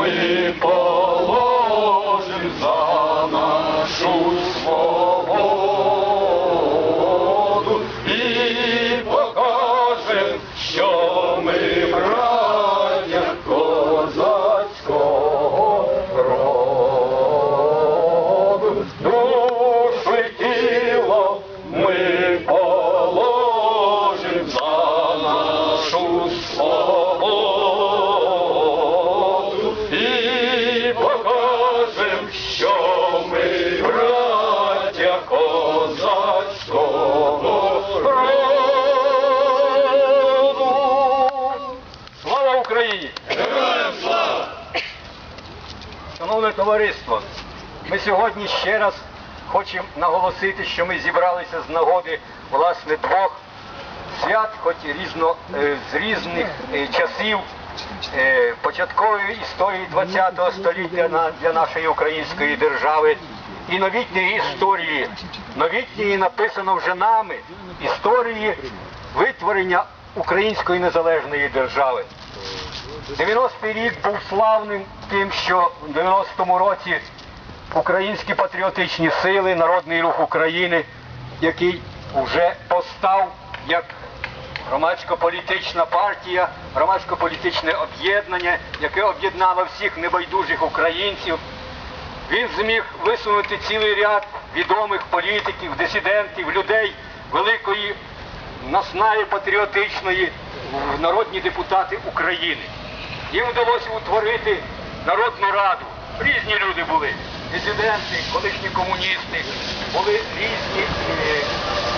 ми положим козацького роду. Слава Україні! Героям слава! Шановне товариство, ми сьогодні ще раз хочемо наголосити, що ми зібралися з нагоди власне двох свят, хоч і різно, е, з різних е, часів е, початкової історії ХХ століття для нашої української держави і новітньої історії. Новітньої написано вже нами історії витворення української незалежної держави. 90-й рік був славним тим, що в 90-му році українські патріотичні сили, Народний рух України, який вже постав як громадсько-політична партія, громадсько-політичне об'єднання, яке об'єднало всіх небайдужих українців. Він зміг висунути цілий ряд відомих політиків, дисидентів, людей великої наснаї патріотичної народні депутати України. Їм вдалося утворити Народну Раду. Різні люди були. Дисиденти, колишні комуністи, були різні е,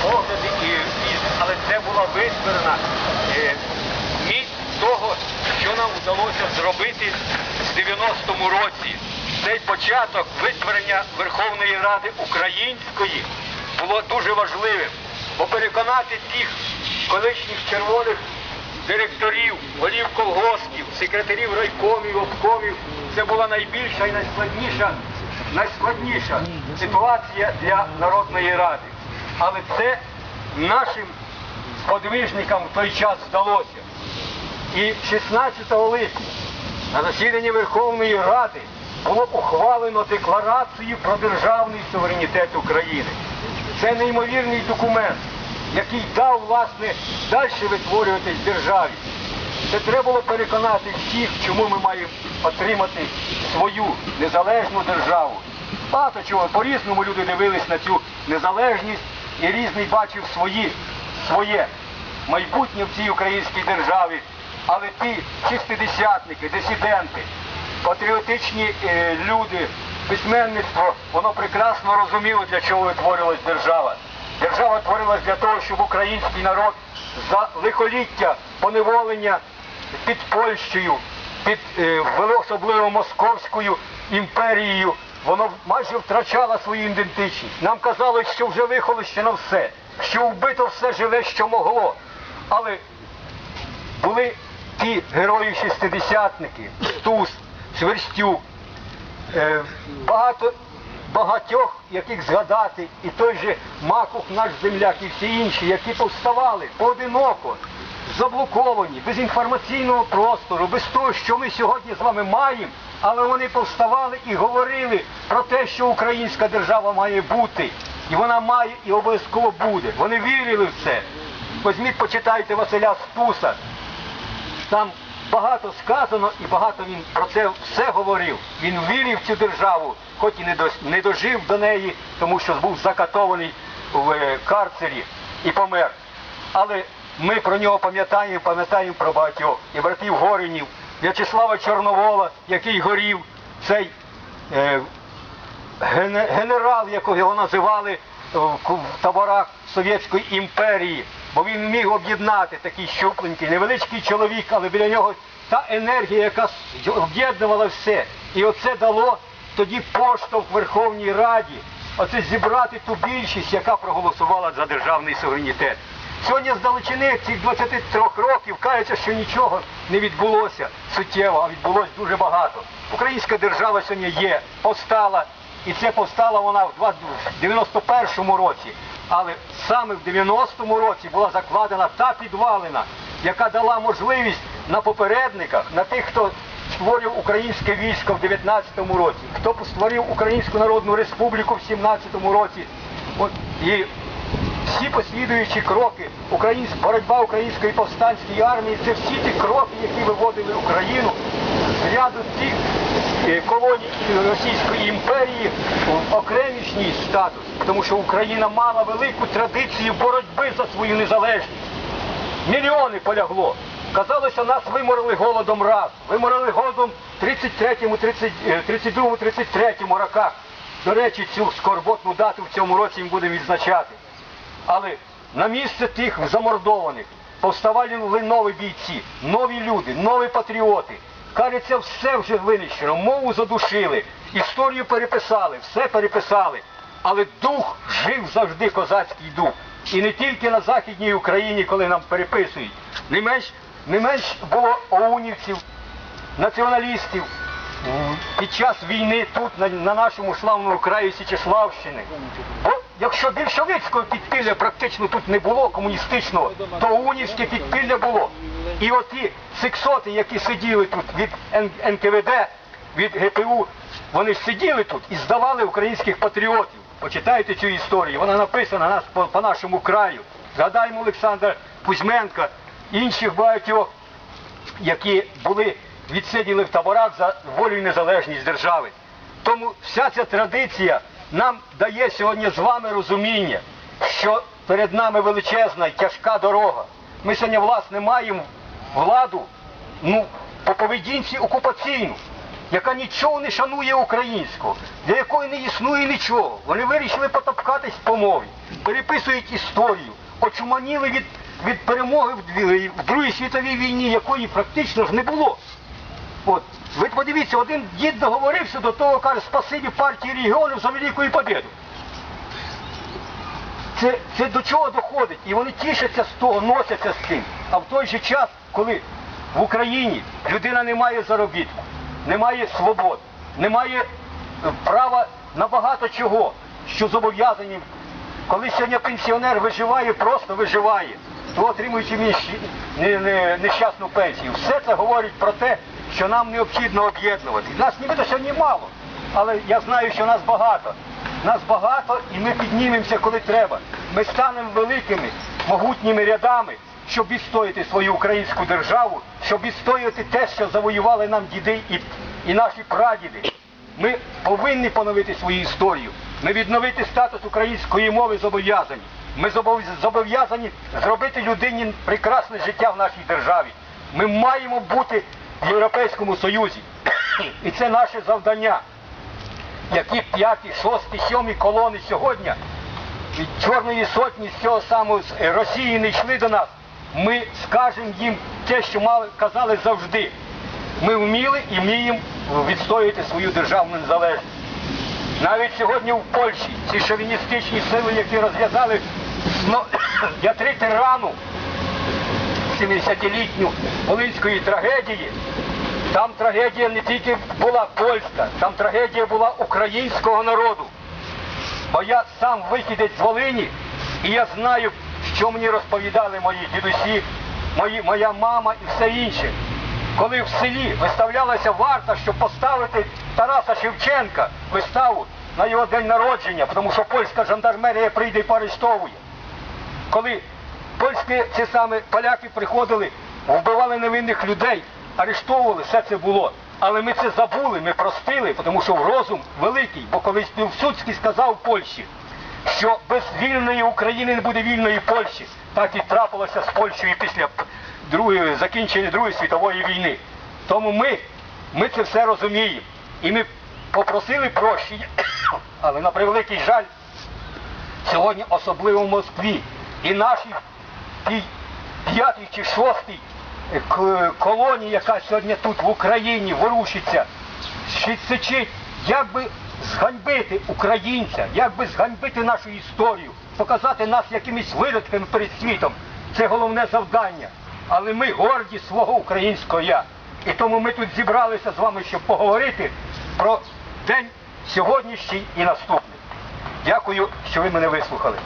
погляди і різні, але це була витворена е, міць того, що нам вдалося зробити в 90-му році. Цей початок витворення Верховної Ради Української було дуже важливим, бо переконати тих колишніх червоних директорів, голів колгоспів, секретарів райкомів, обкомів, це була найбільша і найскладніша, найскладніша ситуація для Народної Ради. Але це нашим подвижникам в той час вдалося. І 16 липня на засіданні Верховної Ради було ухвалено декларацію про державний суверенітет України. Це неймовірний документ, який дав, власне, далі витворюватись державі. Це треба було переконати всіх, чому ми маємо отримати свою незалежну державу. Багато чого по-різному люди дивились на цю незалежність і різний бачив свої, своє майбутнє в цій українській державі. Але ті шістидесятники, дисиденти, патріотичні е, люди, письменництво, воно прекрасно розуміло, для чого витворювалась держава. Держава творилась для того, щоб український народ за лихоліття, поневолення під Польщею, під е, особливо московською імперією, воно майже втрачало свою ідентичність. Нам казали, що вже вихолощено все, що вбито все живе, що могло. Але були ті герої шістидесятники, Стус, Сверстюк, е, багато багатьох, яких згадати, і той же Макух, наш земляк, і всі інші, які повставали поодиноко, заблоковані, без інформаційного простору, без того, що ми сьогодні з вами маємо, але вони повставали і говорили про те, що українська держава має бути, і вона має і обов'язково буде. Вони вірили в це. Візьміть, почитайте Василя Стуса, там багато сказано і багато він про це все говорив. Він вірив в цю державу, хоч і не дожив до неї, тому що був закатований в е, карцері і помер. Але ми про нього пам'ятаємо, пам'ятаємо про багатьох. І братів Горинів, В'ячеслава Чорновола, який горів, цей е, генерал, якого його називали в таборах Совєтської імперії, бо він міг об'єднати такий щупленький, невеличкий чоловік, але біля нього та енергія, яка об'єднувала все. І оце дало тоді поштовх Верховній Раді, оце зібрати ту більшість, яка проголосувала за державний суверенітет. Сьогодні з далечини цих 23 років кажеться, що нічого не відбулося суттєво, а відбулося дуже багато. Українська держава сьогодні є, повстала, і це повстала вона в 91-му році. Але саме в 90-му році була закладена та підвалина, яка дала можливість на попередниках, на тих, хто створив українське військо в 19-му році, хто створив Українську Народну Республіку в 17-му році. От, і всі послідуючі кроки, українська боротьба української повстанської армії, це всі ті кроки, які виводили Україну з ряду тих е, колоній Російської імперії в окремішній статус, тому що Україна мала велику традицію боротьби за свою незалежність. Мільйони полягло. Казалося, нас виморили голодом раз. Виморили голодом в 33-му, 30, е, 32-му, 33-му роках. До речі, цю скорботну дату в цьому році ми будемо відзначати. Але на місце тих замордованих повставали нові бійці, нові люди, нові патріоти. Кажеться, все вже винищено, мову задушили, історію переписали, все переписали. Але дух жив завжди козацький дух. І не тільки на Західній Україні, коли нам переписують. Не менш, не менш було оунівців, націоналістів під час війни тут, на, на нашому славному краї Січеславщини. Бо якщо більшовицького підпілля практично тут не було комуністичного, то унівське підпілля було. І оті сексоти, які сиділи тут від НКВД, від ГПУ, вони ж сиділи тут і здавали українських патріотів. Почитайте цю історію, вона написана нас по, по нашому краю. Згадаємо Олександра Кузьменка, інших багатьох які були відсиділи в таборах за волю і незалежність держави. Тому вся ця традиція нам дає сьогодні з вами розуміння, що перед нами величезна і тяжка дорога. Ми сьогодні, власне, маємо владу ну, по поведінці окупаційну, яка нічого не шанує українського, для якої не існує нічого. Вони вирішили потопкатись по мові, переписують історію, очуманіли від, від перемоги в в Другій світовій війні, якої практично ж не було. От, ви подивіться, один дід договорився до того, каже, спасибі партії регіонів за велику победу. Це, це до чого доходить? І вони тішаться з того, носяться з цим. А в той же час, коли в Україні людина не має заробітку, не має свобод, не має е, права на багато чого, що зобов'язані. Коли сьогодні пенсіонер виживає, просто виживає, то отримуючи нещ- не- не- нещасну пенсію. Все це говорить про те, що нам необхідно об'єднувати. Нас нібито сьогодні мало, але я знаю, що нас багато. Нас багато і ми піднімемося, коли треба. Ми станемо великими, могутніми рядами, щоб відстояти свою українську державу, щоб відстояти те, що завоювали нам діди і, і наші прадіди. Ми повинні поновити свою історію. Ми відновити статус української мови зобов'язані. Ми зобов'язані зробити людині прекрасне життя в нашій державі. Ми маємо бути в Європейському Союзі. І це наше завдання які п'яті, шості, сьомі колони сьогодні від Чорної сотні з цього самого з Росії не йшли до нас, ми скажемо їм те, що мали, казали завжди. Ми вміли і вміємо відстояти свою державну незалежність. Навіть сьогодні в Польщі ці шовіністичні сили, які розв'язали ну, ятрити рану 70-літню Волинської трагедії, там трагедія не тільки була польська, там трагедія була українського народу. Бо я сам вихідець з Волині, і я знаю, що мені розповідали мої дідусі, мої, моя мама і все інше. Коли в селі виставлялася варта, щоб поставити Тараса Шевченка виставу на його день народження, тому що польська жандармерія прийде і поарештовує коли польські ці саме поляки приходили, вбивали невинних людей, арештовували, все це було. Але ми це забули, ми простили, тому що розум великий, бо колись Пілсудський сказав Польщі, що без вільної України не буде вільної Польщі. Так і трапилося з Польщею після другої, закінчення Другої світової війни. Тому ми, ми це все розуміємо. І ми попросили прощення, але на превеликий жаль, сьогодні особливо в Москві. І наші ті п'ятий чи шостий е, колонії, яка сьогодні тут в Україні ворушиться, сичить, як би зганьбити українця, як би зганьбити нашу історію, показати нас якимись виродками перед світом. Це головне завдання. Але ми горді свого українського я. І тому ми тут зібралися з вами, щоб поговорити про день сьогоднішній і наступний. Дякую, що ви мене вислухали.